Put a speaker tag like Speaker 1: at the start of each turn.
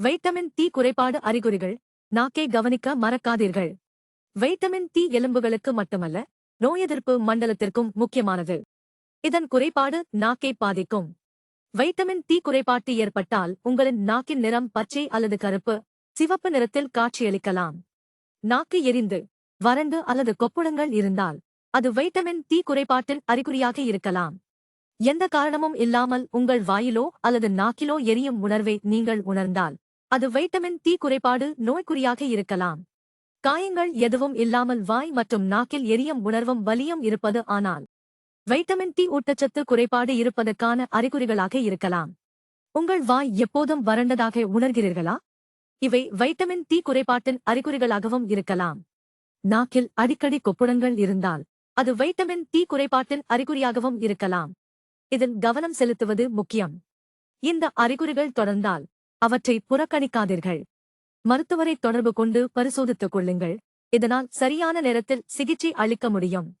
Speaker 1: Vitamin D குறைபாடு அறிகுறிகள். நாக்கை கவனிக்க மறக்காதீர்கள். வைட்டமின் டி எலும்புகளுக்கு மட்டுமல்ல நோயெதிர்ப்பு மண்டலத்திற்கும் முக்கியமானது. இதன் குறைபாடு நாக்கை பாதிக்கும். வைட்டமின் டி குறைபாட்டு ஏற்பட்டால் உங்களின் நாக்கின் நிறம் பச்சை அல்லது கருப்பு சிவப்பு நிறத்தில் காட்சியளிக்கலாம். நாக்கு எரிந்து வறண்டு அல்லது கொப்புளங்கள் இருந்தால் அது வைட்டமின் டி குறைபாட்டின் அறிகுறியாக இருக்கலாம். எந்த காரணமும் இல்லாமல் உங்கள் வாயிலோ அல்லது நாக்கிலோ எரியும் உணர்வை நீங்கள் உணர்ந்தால் அது வைட்டமின் டி குறைபாடு நோய்க்குறியாக இருக்கலாம். காயங்கள் எதுவும் இல்லாமல் வாய் மற்றும் நாக்கில் எரியும் உணர்வும் வலியும் இருப்பது ஆனால் வைட்டமின் டி ஊட்டச்சத்து குறைபாடு இருப்பதற்கான அறிகுறிகளாக இருக்கலாம். உங்கள் வாய் எப்போதும் வறண்டதாக உணர்கிறீர்களா? இவை வைட்டமின் டி குறைபாட்டின் அறிகுறிகளாகவும் இருக்கலாம். நாக்கில் அடிக்கடி கொப்புடங்கள் இருந்தால் அது வைட்டமின் டி குறைபாட்டின் அறிகுறியாகவும் இருக்கலாம். இதில் கவனம் செலுத்துவது முக்கியம். இந்த அறிகுறிகள் தொடர்ந்தால் அவற்றை புறக்கணிக்காதீர்கள். மருத்துவரை தொடர்பு கொண்டு பரிசோதித்துக் கொள்ளுங்கள். இதனால் சரியான நேரத்தில் சிகிச்சை அளிக்க முடியும்.